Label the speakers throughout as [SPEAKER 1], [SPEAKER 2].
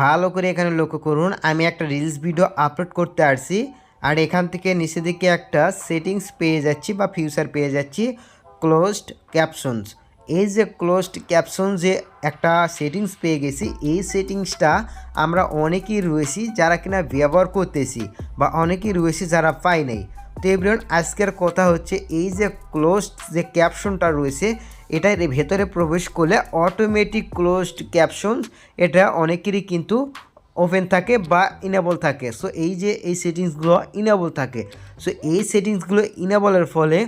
[SPEAKER 1] ভালো করে এখানে লক্ষ্য করুন, আমি একটা রিলস ভিডিও আপলোড করতে আসছি, আর এখান থেকে নিচে দিকে একটা সেটিংস পেয়ে যাচ্ছি বা ফিউচার পেয়ে যাচ্ছি ক্লোজড ক্যাপশনস এই যে ক্লোজড ক্যাপশন যে একটা সেটিংস পেয়ে গেছি, এই সেটিংসটা আমরা অনেকেই রয়েছি যারা কিনা ব্যবহার করতেছি বা অনেকেই রয়েছি যারা পাই নাই। তো এভরিওয়ান, আজকের কথা হচ্ছে এই যে ক্লোজড যে ক্যাপশনটা রয়েছে এটার ভেতরে প্রবেশ করলে অটোমেটিক ক্লোজড ক্যাপশন এটা অনেকেরই কিন্তু ওপেন থাকে বা ইনেবল থাকে। সো এই যে এই সেটিংসগুলো ইনেবল থাকে। সো এই সেটিংসগুলো ইনেবলের ফলে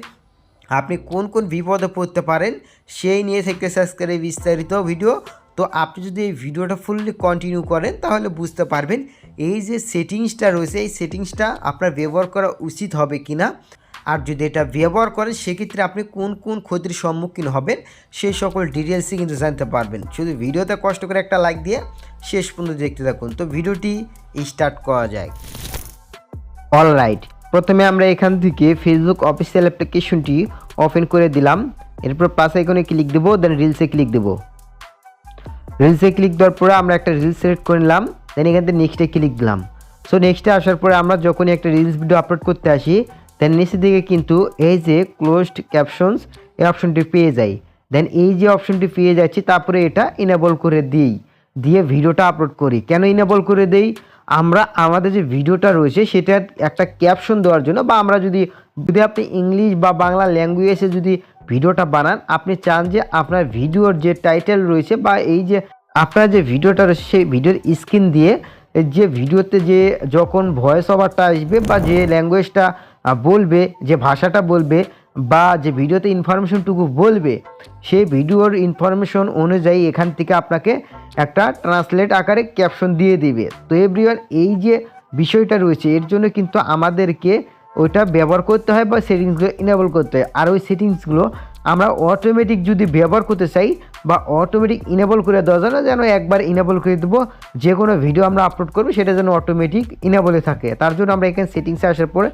[SPEAKER 1] আপনি কোন কোন বিপদে পড়তে পারেন, সেই নিয়ে থেকে আজকের এই বিস্তারিত ভিডিও তো, আপনি যদি এই ভিডিওটা ফুললি কন্টিনিউ করেন, তাহলে বুঝতে পারবেন এই যে সেটিংসটা রয়েছে, এই সেটিংসটা আপনার ব্যবহার করা উচিত হবে কি না আর যদি এটা ব্যবহার করেন, সেক্ষেত্রে আপনি কোন কোন ক্ষতির সম্মুখীন হবেন, সেই সকল ডিটেলসই কিন্তু জানতে পারবেন। শুধু ভিডিওতে কষ্ট করে একটা লাইক দিয়ে শেষ পর্যন্ত দেখতে থাকুন। তো ভিডিওটি স্টার্ট করা যায় অলরাইট প্রথমে আমরা এখান থেকে ফেসবুক অফিসিয়াল অ্যাপ্লিকেশনটি ওপেন করে দিলাম। এরপর পাস আইকনে ক্লিক দেবো দেন রিলসে ক্লিক দেবো। রিলসে ক্লিক দেওয়ার পরে আমরা একটা রিলস সিলেক্ট করে নিলাম দেন এখান থেকে নেক্সটে ক্লিক দিলাম। সো নেক্সটে আসার পরে আমরা যখনই একটা রিলস ভিডিও আপলোড করতে আসি দেন নিচের দিকে কিন্তু এই যে ক্লোজড ক্যাপশনস এই অপশনটি পেয়ে যাই। দেন এই যে অপশনটি পেয়ে যাচ্ছি, তারপরে এটা ইনেবল করে দিই। দিয়ে ভিডিওটা আপলোড করি। কেন ইনেবল করে দেই? আমরা, আমাদের যে ভিডিওটা রয়েছে, সেটার একটা ক্যাপশন দেওয়ার জন্য, বা আমরা যদি যদি আপনি ইংলিশ বা বাংলা ল্যাঙ্গুয়েজে যদি ভিডিওটা বানান, আপনি চান যে আপনার ভিডিওর যে টাইটেল রয়েছে, বা এই যে আপনার যে ভিডিওটা রয়েছে, সেই ভিডিওর স্ক্রিন দিয়ে, যে ভিডিওতে যে যখন ভয়েস ওভারটা আসবে, বা যে ল্যাঙ্গুয়েজটা বলবে, যে ভাষাটা বলবে বা যে ভিডিওতে ইনফরমেশনটুকু বলবে, সেই ভিডিওর ইনফরমেশন অনুযায়ী এখান থেকে আপনাকে একটা ট্রান্সলেট আকারে ক্যাপশন দিয়ে দিবে। তো এভরিওয়ান এই যে বিষয়টা রয়েছে, এর জন্য কিন্তু আমাদেরকে ওইটা ব্যবহার করতে হয় বা সেটিংসগুলো ইনেবল করতে হয়। আর ওই সেটিংসগুলো আমরা অটোমেটিক যদি ব্যবহার করতে চাই বা অটোমেটিক ইনেবল করে দেওয়া যায় না যেন একবার ইনেবল করে দেবো যে কোনো ভিডিও আমরা আপলোড করব, সেটা যেন অটোমেটিক ইনেবলে থাকে। তার জন্য আমরা এখানে সেটিংসে আসার পরে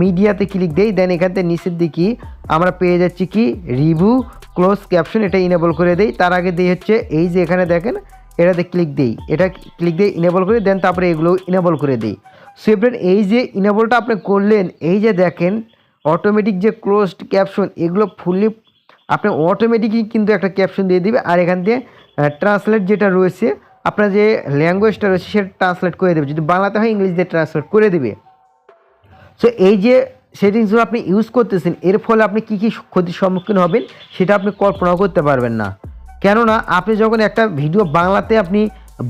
[SPEAKER 1] মিডিয়াতে ক্লিক দেই দেন এখান থেকে নিচের দিকে আমরা পেয়ে যাচ্ছি কি? রিভিউ ক্লোজ ক্যাপশন এটা ইনেবল করে দেই। তার আগে দিয়ে হচ্ছে, এই যে এখানে দেখেন, এটাতে ক্লিক দেই। এটা ক্লিক দিয়ে ইনেবল করে দেন তারপরে এগুলো ইনেবল করে দিই। সো এই যে ইনেবলটা আপনি করলেন, এই যে দেখেন অটোমেটিক যে ক্লোজড ক্যাপশন এগুলো ফুললি আপনি অটোমেটিকই কিন্তু একটা ক্যাপশন দিয়ে দিবে আর এখান দিয়ে ট্রান্সলেট যেটা রয়েছে, আপনার যে ল্যাঙ্গুয়েজটা রয়েছে সেটা ট্রান্সলেট করে দেবে। যদি বাংলাতে হয়, ইংলিশ দিয়ে ট্রান্সলেট করে দেবে। সো এই যে সেটিংসগুলো আপনি ইউজ করতেছেন, এর ফলে আপনি কী কী ক্ষতির সম্মুখীন হবেন, সেটা আপনি কল্পনাও করতে পারবেন না। কেননা, আপনি যখন একটা ভিডিও বাংলাতে আপনি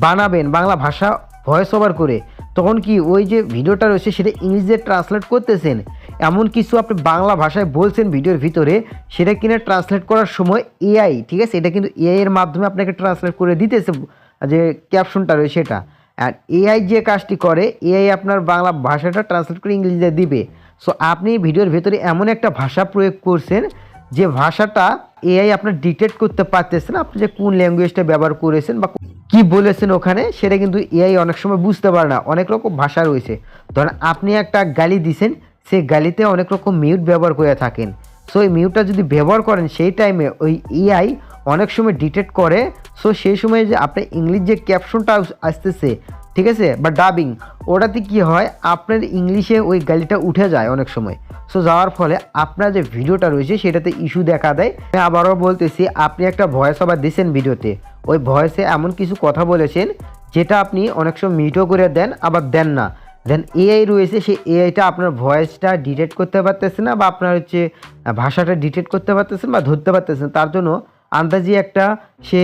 [SPEAKER 1] বানাবেন, বাংলা ভাষা ভয়েস ওভার করে, তখন কি ওই যে ভিডিওটা রয়েছে, সেটা ইংলিশে ট্রান্সলেট করতেছেন? এমন কিছু আপনি বাংলা ভাষায় বলছেন ভিডিওর ভিতরে, সেটা কিনা ট্রান্সলেট করার সময় এআই ঠিক আছে? এটা কিন্তু এআই এর মাধ্যমে আপনাকে ট্রান্সলেট করে দিতেছে, যে ক্যাপশনটা রয়েছে সেটা। আর এআই যে কাজটি করে এআই আপনার বাংলা ভাষাটা ট্রান্সলেট করে ইংলিশে দিবে। সো আপনি ভিডিওর ভেতরে এমন একটা ভাষা প্রয়োগ করছেন, যে ভাষাটা এআই আপনার ডিটেক্ট করতে পারতেছে না, আপনি যে কোন ল্যাঙ্গুয়েজটা ব্যবহার করেছেন বা কি বলেছেন ওখানে, সেটা কিন্তু এআই অনেক সময় বুঝতে পারে না। অনেক রকম ভাষা রয়েছে। ধরেন, আপনি একটা গালি দিছেন সেই গালিতে অনেক রকম মিউট ব্যবহার করে থাকেন। সো এই মিউটটা যদি ব্যবহার করেন, সেই টাইমে ওই এআই অনেক সময় ডিটেক্ট করে। সো সেই সময় যে আপনার ইংলিশ যে ক্যাপশনটা আসতেছে, ঠিক আছে? বা ডাবিং ওটাতে কি হয়? আপনার ইংলিশে ওই গালিটা উঠে যায় অনেক সময়। সো যাওয়ার ফলে আপনার যে ভিডিওটা রয়েছে, সেটাতে ইস্যু দেখা দেয়। আমি আবারও বলতেছি, আপনি একটা ভয়েস আবার দিয়েছেন ভিডিওতে ওই ভয়েসে এমন কিছু কথা বলেছেন, যেটা আপনি অনেক সময় মিটও করে দেন, আবার দেন না। দেন এআই রয়েছে, সেই এআইটা আপনার ভয়েসটা ডিটেক্ট করতে পারতেছে না বা আপনার হচ্ছে ভাষাটা ডিটেক্ট করতে পারতেছেন বা ধরতে পারতেছেন তার জন্য আন্দাজি একটা সে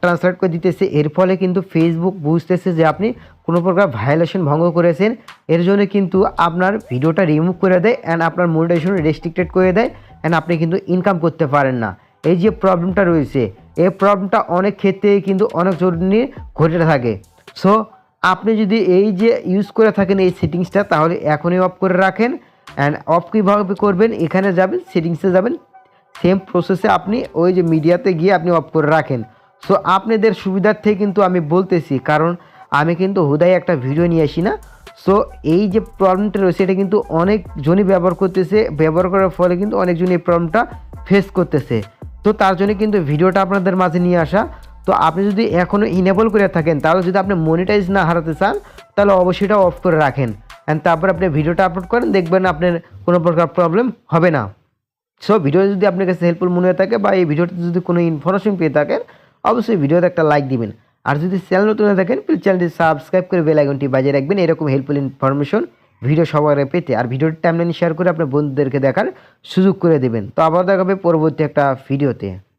[SPEAKER 1] ট্রান্সলেট করে দিতেছে। এর ফলে কিন্তু ফেসবুক বুঝতেছে যে আপনি কোনো প্রকার ভায়োলেশন ভঙ্গ করেছেন। এর জন্য কিন্তু আপনার ভিডিওটা রিমুভ করে দেয় অ্যান্ড আপনার মোটিভেশন রেস্ট্রিক্টেড করে দেয় অ্যান্ড আপনি কিন্তু ইনকাম করতে পারেন না। এই যে প্রবলেমটা রয়েছে, এই প্রবলেমটা অনেক ক্ষেত্রে কিন্তু অনেক জরুরি ঘটে থাকে। সো আপনি যদি এই যে ইউজ করে থাকেন এই সেটিংসটা তাহলে এখনই অফ করে রাখেন অ্যান্ড অফ কীভাবে করবেন, এখানে যাবেন সেটিংসে যাবেন সেম প্রসেসে আপনি ওই যে মিডিয়াতে গিয়ে আপনি অফ করে রাখেন। সো আপনাদের সুবিধার্থে কিন্তু আমি বলতেছি, কারণ আমি কিন্তু হুদাই একটা ভিডিও নিয়ে আসি না। সো এই যে প্রবলেমটা রয়েছে, এটা কিন্তু অনেকজনই ব্যবহার করতেছে, ব্যবহার করার ফলে কিন্তু অনেকজন এই প্রবলেমটা ফেস করতেছে। তো তার জন্য কিন্তু ভিডিওটা আপনাদের মাঝে নিয়ে আসা। তো আপনি যদি এখনও ইনেবল করে থাকেন, তাহলে যদি আপনি মনিটাইজ না হারাতে চান, তাহলে অবশ্যই এটা অফ করে রাখেন। অ্যান্ড তারপর আপনি ভিডিওটা আপলোড করেন, দেখবেন আপনার কোনো প্রকার প্রবলেম হবে না। সো ভিডিও যদি আপনার কাছে হেল্পফুল মনে হয়ে থাকে বা এই ভিডিওতে যদি কোনো ইনফরমেশন পেয়ে থাকেন, অবশ্যই ভিডিওতে একটা লাইক দিবেন। আর যদি চ্যানেল নতুন থাকেন প্লিজ চ্যানেলটি সাবস্ক্রাইব করে বেল আইকনটি বাজিয়ে রাখবেন, এরকম হেল্পফুল ইনফরমেশন ভিডিও সবার পেতে। আর ভিডিওর টাইমলাইন শেয়ার করে আপনার বন্ধুদেরকে দেখার সুযোগ করে দেবেন। তো আবার দেখাবে পরবর্তী একটা ভিডিওতে